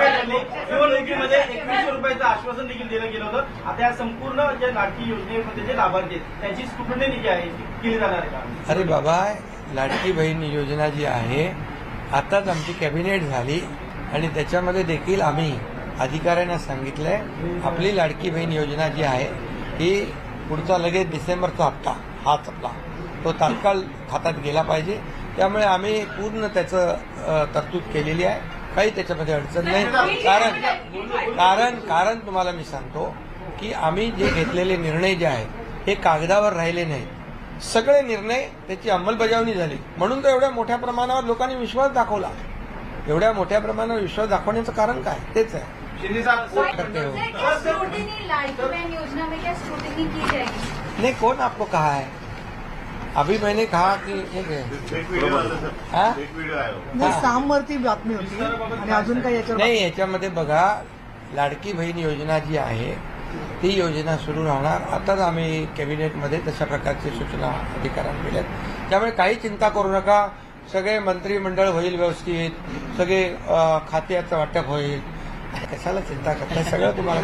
काय झाली निवडणुकीमध्ये एकवीसशे रुपयाचं आश्वासन देखील दिलं गेलं होतं. आता या संपूर्ण ज्या लाडकी योजनेमध्ये जे लाभार्थी आहेत त्यांची स्क्रुटनी जी आहे केली जाणार आहे अरे बाबा लाडकी बहीण योजना जी आहे आताच आमची कॅबिनेट झाली आणि त्याच्यामध्ये देखील आम्ही अधिकाऱ्यांना सांगितलंय आपली लाडकी बहीण योजना जी आहे ही पुढचा लगेच डिसेंबरचा हप्ता हाच आपला तो तात्काळ खात्यात गेला पाहिजे. त्यामुळे आम्ही पूर्ण त्याचं तरतूद केलेली आहे. काही त्याच्यामध्ये अडचण नाही. कारण कारण कारण तुम्हाला मी सांगतो की आम्ही जे घेतलेले निर्णय जे आहेत हे कागदावर राहिले नाहीत. सगळे निर्णय त्याची अंमलबजावणी झाली. म्हणून तर एवढ्या मोठ्या प्रमाणावर लोकांनी विश्वास दाखवला. एवढ्या मोठ्या प्रमाणावर विश्वास दाखवण्याचं कारण काय? तेच आहे. शिंदे साहेब करते हो? स्क्रूटिनी लाडकी बहन योजना में क्या स्क्रूटिनी की जाएगी नहीं कौन आपको कहा है अभी मैंने कहा कि हा? सामवरती बातमी होती आणि अजून काही याच्यावर नाही याच्यामध्ये बघा लाडकी बहीण योजना जी आहे ती योजना सुरू राहणार. आताच आम्ही कॅबिनेटमध्ये तशा प्रकारची सूचना अधिकाऱ्यांना दिल्यात. त्यामुळे काही चिंता करू नका. सगळे मंत्रिमंडळ होईल व्यवस्थित. सगळे खात्याचं वाटप होईल. कशाला चिंता करताय? सगळं तुम्हाला.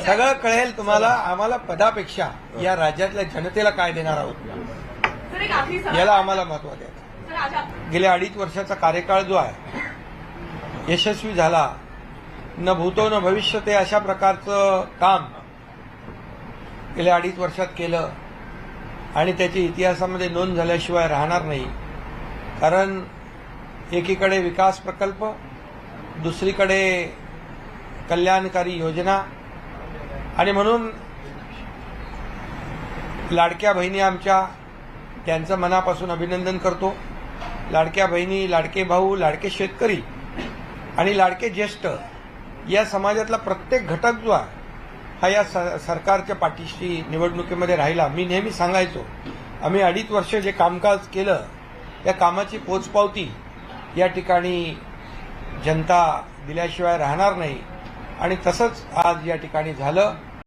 सगळं कळेल तुम्हाला. आम्हाला पदापेक्षा या राज्यातल्या जनतेला काय देणार आहोत? याला आम्हाला महत्त्व द्यायचं गेल्या अडीच वर्षाचा कार्यकाळ जो आहे यशस्वी झाला न भूतो न भविष्य ते अशा प्रकारचं काम गेल्या अडीच वर्षात केलं आणि त्याची इतिहासामध्ये नोंद झाल्याशिवाय राहणार नाही. कारण एकीकडे विकास प्रकल्प दुसरीकडे कल्याणकारी योजना. आणि म्हणून लाडक्या बहिणी आमच्या त्यांचं मनापासून अभिनंदन करतो. लाडक्या बहिणी लाडके भाऊ लाडके शेतकरी आणि लाडके ज्येष्ठ या समाजातला प्रत्येक घटक जो आहे हा या स- सरकारच्या पाठीशी निवडणुकीमध्ये राहिला. मी नेहमी सांगायचो आम्ही अडीच वर्ष जे कामकाज केलं या कामाची पोचपावती या ठिकाणी जनता दिल्याशिवाय राहणार नाही. आणि तसंच आज या ठिकाणी झालं.